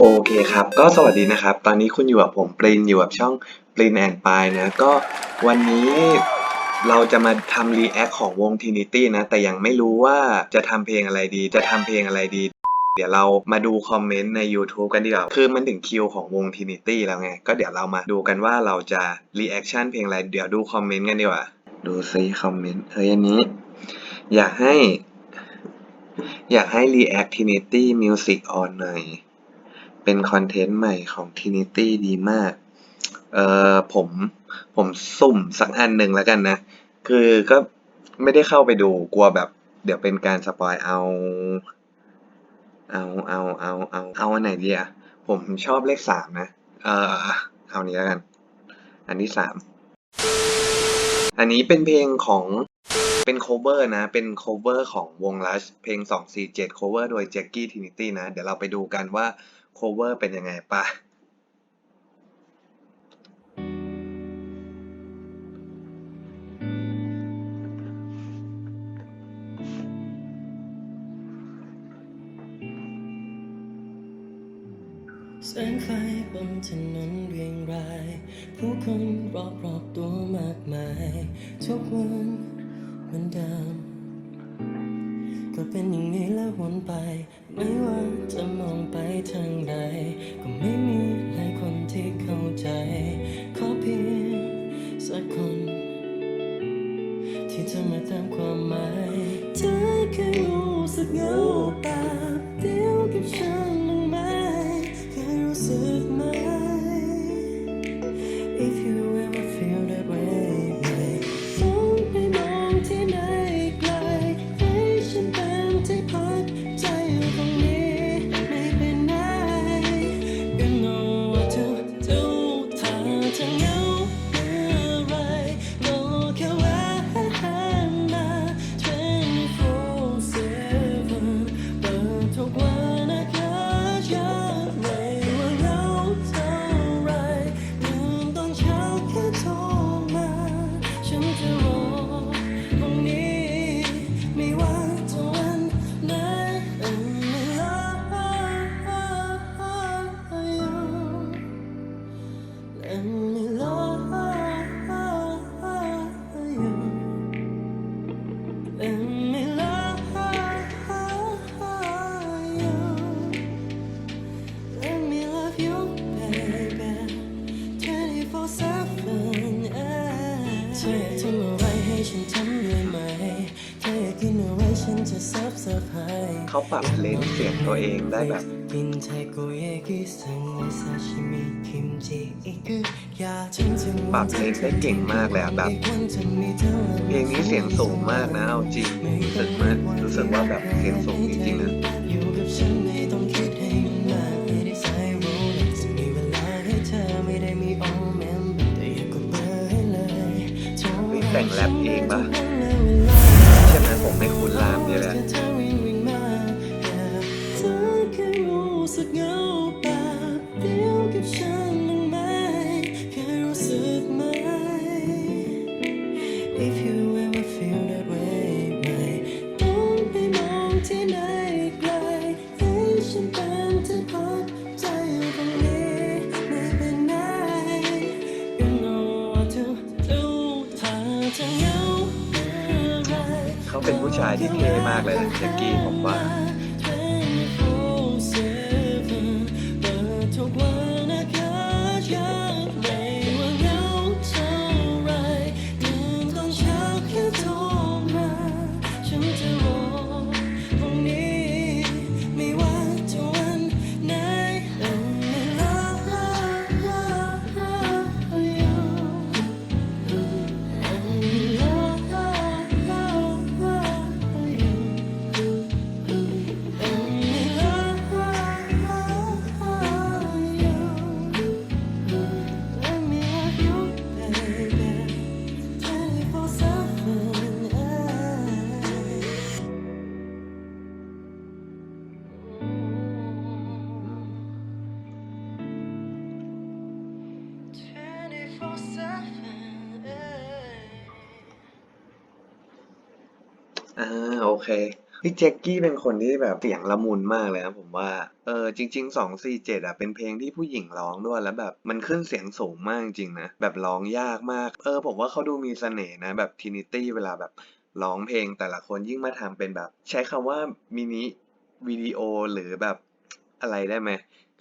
โอเคครับ ก็สวัสดีนะครับ ตอนนี้คุณอยู่กับผมปรินอยู่กับช่องปรินแอนปายนะ ก็วันนี้เราจะมาทำรีแอคของวง Trinity นะ แต่ยังไม่รู้ว่าจะทำเพลงอะไรดี จะทำเพลงอะไรดี เดี๋ยวเรามาดูคอมเมนต์ใน YouTube กันดีกว่า คือมันถึงคิวของวง Trinity แล้วไง ก็เดี๋ยวเรามาดูกันว่าเราจะรีแอคชั่นเพลงอะไร เดี๋ยวดูคอมเมนต์กันดีกว่า ดูซิคอมเมนต์ เฮ้ยอันนี้ อยากให้ อยากให้ React Trinity Music on หน่อย เป็นคอนเทนต์ใหม่ของ Trinity ดีมาก เอ่อผมผมสุ่มสักอันหนึ่งแล้วกันนะ คือก็ไม่ได้เข้าไปดูกลัวแบบ เดี๋ยวเป็นการสปอยเอา เอาเอาเอาเอาเอาอันไหนดีอะผมชอบเลขสามนะ เออเอานี้แล้วกัน อันที่สามอันนี้เป็นเพลงของเป็น cover นะ เป็น cover ของวง Rush เพลง 247 cover โดย Jackie Trinity นะ เดี๋ยวเราไปดูกันว่า cover เป็นยังไงปะแสงไฟบนถนนเรียงราย ผู้คนรอบรอบๆตัวมากมาย ทุกวันเหมือนเดิม ก็เป็นอย่างนี้แล้ววนไป ไม่ว่าจะมองไปทางใด ก็ไม่มีหลายคนที่เข้าใจ ขอเพียงสักคน ที่จะมาติมความหมายเธอเคยรู้สึกเหงาแบบเดียวกับฉันบ้างไหมเคยรู้สึก ธอทำอะไรให้ฉันทำได้ไหมเธอยากกินอะไรฉันจะซับเซอร์ไพรส์เขาปรับเลนเสียงตัวเองได้แบบ กินไทโกยากิสังไวซาชิมิคิมจิอิกุยาจนถึปรับเลนได้เก่งมากแล้วแบบ เพลงนี้เสียงสูงมากนะเอาจริงรู้สึกมากรู้สึกว่าแบบเสียงสูงจริงๆนะ ปเองปะเช่นนั้นผมไม่คุ้นรามนี่แหละ เขาเป็นผู้ชายที่เท่มากเลยนะแจ็คกี้ผมว่า อ่าโอเคพี่แจ็คกี้เป็นคนที่แบบเสียงละมุนมากเลยนะผมว่า เออจริงๆสองสี่เจ็ดอะเป็นเพลงที่ผู้หญิงร้องด้วยแล้วแบบมันขึ้นเสียงสูงมากจริงนะ แบบร้องยากมาก เออผมว่าเขาดูมีเสน่ห์นะ แบบทินิตี้เวลาแบบร้องเพลงแต่ละคนยิ่งมาทำเป็นแบบ ใช้คำว่ามินิวิดีโอหรือแบบอะไรได้ไหม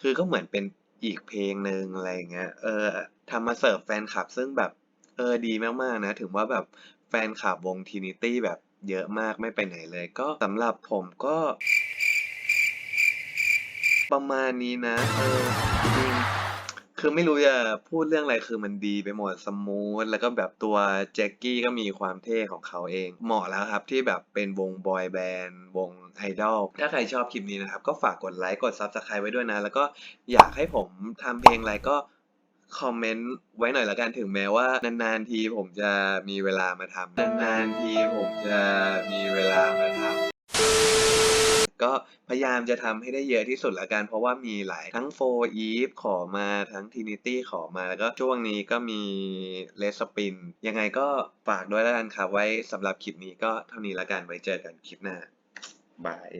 คือก็เหมือนเป็นอีกเพลงหนึ่งอะไรเงี้ย เออทำมาเสิร์ฟแฟนคลับซึ่งแบบเออดีมากๆนะ ถึงว่าแบบแฟนคลับวง Trinity แบบ เยอะมากไม่ไปไหนเลย ก็สำหรับผมก็ ประมาณนี้นะเออจริงคือไม่รู้จะพูดเรื่องอะไรคือมันดีไปหมดสมูทแล้วก็แบบตัวแจ็คกี้ก็มีความเท่ของเขาเอง เหมาะแล้วครับที่แบบเป็นวงบอยแบนด์วงไอดอลถ้าใครชอบคลิปนี้นะครับ ก็ฝากกดไลค์กด Subscribe ไว้ด้วยนะ แล้วก็อยากให้ผมทำเพลงอะไรก็ คอมเมนต์ไว้หน่อยละกันถึงแม้ว่านานๆทีผมจะมีเวลามาทำนานๆทีผมจะมีเวลามาทำก็พยายามจะทำให้ได้เยอะที่สุดละกัน เพราะว่ามีหลายทั้ง4 Eve ขอมาทั้ง Trinity ขอมาแล้วก็ช่วงนี้ก็มี Red Spin ยังไงก็ฝากด้วยล้วกันครับไว้สำหรับคลิปนี้ก็เท่านี้ละกันไว้เจอกันคลิปหน้าบาย